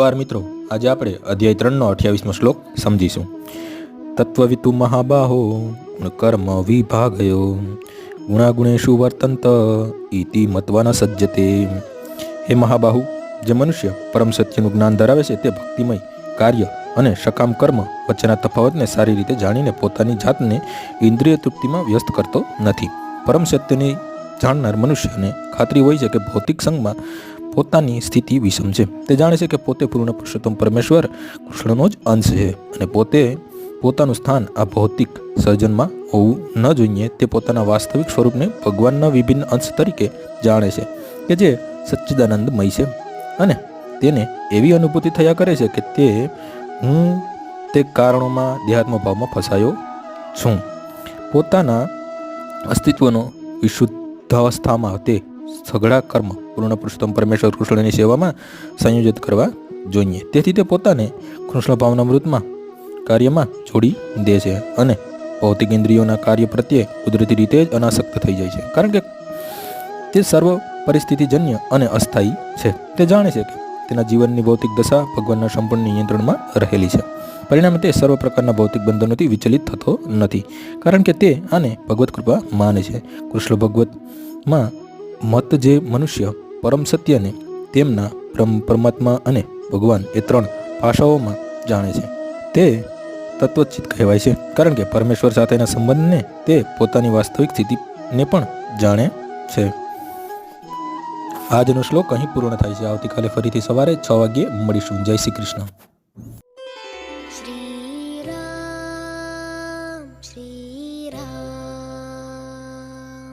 વાર મિત્રો, આજે આપણે અધ્યાય ત્રણનો અઠ્યાવીસમો શ્લોક સમજીશું. તત્વવિતુ મહાબાહો કર્મ વિભાગયો ગુણાગુણેશુ વર્તંત ઇતિ મતવાના સજ્જતે. હે મહાબાહુ, જે મનુષ્ય પરમ સત્યનું જ્ઞાન ધરાવે છે તે ભક્તિમય કાર્ય અને સકામ કર્મ વચ્ચેના તફાવતને સારી રીતે જાણીને પોતાની જાતને ઇન્દ્રિય તૃપ્તિમાં વ્યસ્ત કરતો નથી. પરમ સત્યની જાણનાર મનુષ્યને ખાતરી હોય છે કે ભૌતિક સંઘમાં પોતાની સ્થિતિ વિષમ છે તે જાણે છે કે પોતે પૂર્ણ પુરુષોત્તમ પરમેશ્વર, કૃષ્ણનો જ અંશ છે અને પોતે પોતાનું સ્થાન આ ભૌતિક સર્જનમાં હોવું ન જોઈએ. તે પોતાના વાસ્તવિક સ્વરૂપને ભગવાનના વિભિન્ન અંશ તરીકે જાણે છે કે જે સચ્ચિદાનંદમય છે અને તેને એવી અનુભૂતિ થયા કરે છે કે તે હું તે કારણોમાં દેહાત્મ ભાવમાં ફસાયો છું. પોતાના અસ્તિત્વનો વિશુદ્ધાવસ્થામાં તે સઘળા કર્મ, પૂર્ણ પુરુષોત્તમ પરમેશ્વર કૃષ્ણની સેવામાં સંયોજિત કરવા જોઈએ. તેથી તે પોતાને કૃષ્ણ ભાવના મૃતમાં કાર્યમાં જોડી દે છે અને ભૌતિક ઇન્દ્રિયોના કાર્ય પ્રત્યે કુદરતી રીતે જ અનાસક્ત થઈ જાય છે. કારણ કે તે સર્વ પરિસ્થિતિજન્ય અને અસ્થાયી છે. તે જાણે છે કે તેના જીવનની ભૌતિક દશા ભગવાનના સંપૂર્ણ નિયંત્રણમાં રહેલી છે. પરિણામે તે સર્વ પ્રકારના ભૌતિક બંધનોથી વિચલિત થતો નથી. કારણ કે તે આને ભગવત કૃપા માને છે. કૃષ્ણ ભગવતમાં મત જે મનુષ્ય પરમ સત્યને તેમના પરમાત્મા અને ભગવાન એ ત્રણ ભાષાઓમાં જાણે છે. તે તત્વચિત કહેવાય છે. કારણ કે પરમેશ્વર સાથેના સંબંધને તે પોતાની વાસ્તવિક સ્થિતિને પણ જાણે છે. આજનો શ્લોક અહીં પૂર્ણ થાય છે. આવતીકાલે ફરીથી સવારે છ વાગ્યે મળીશું. જય શ્રી કૃષ્ણ. શ્રી રામ શ્રી રામ.